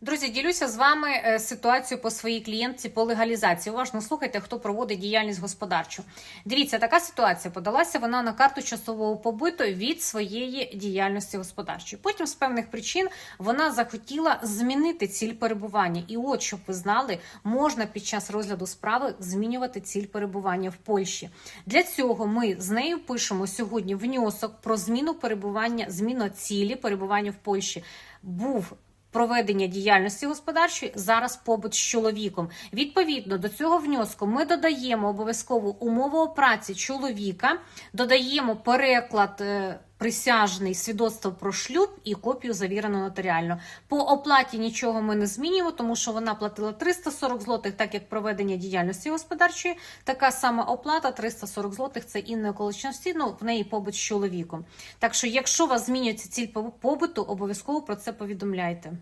Друзі, ділюся з вами е, ситуацією по своїй клієнтці по легалізації. Уважно слухайте, хто проводить діяльність господарчу. Дивіться, така ситуація подалася вона на карту часового побиту від своєї діяльності господарчої. Потім з певних причин вона захотіла змінити ціль перебування. І от щоб ви знали, можна під час розгляду справи змінювати ціль перебування в Польщі. Для цього ми з нею пишемо сьогодні внесок про зміну перебування, зміну цілі перебування в Польщі. Був проведення діяльності господарчої зараз побут з чоловіком. Відповідно до цього внеску ми додаємо обов'язкову умову праці чоловіка, додаємо переклад. Присяжний свідоцтво про шлюб і копію завірено нотаріально. По оплаті нічого ми не змінюємо, тому що вона платила 340 злотих, так як проведення діяльності господарчої. Така сама оплата 340 злотих це інної околичності, ну в неї побут з чоловіком. Так що, якщо у вас змінюється ціль побуту, обов'язково про це повідомляйте.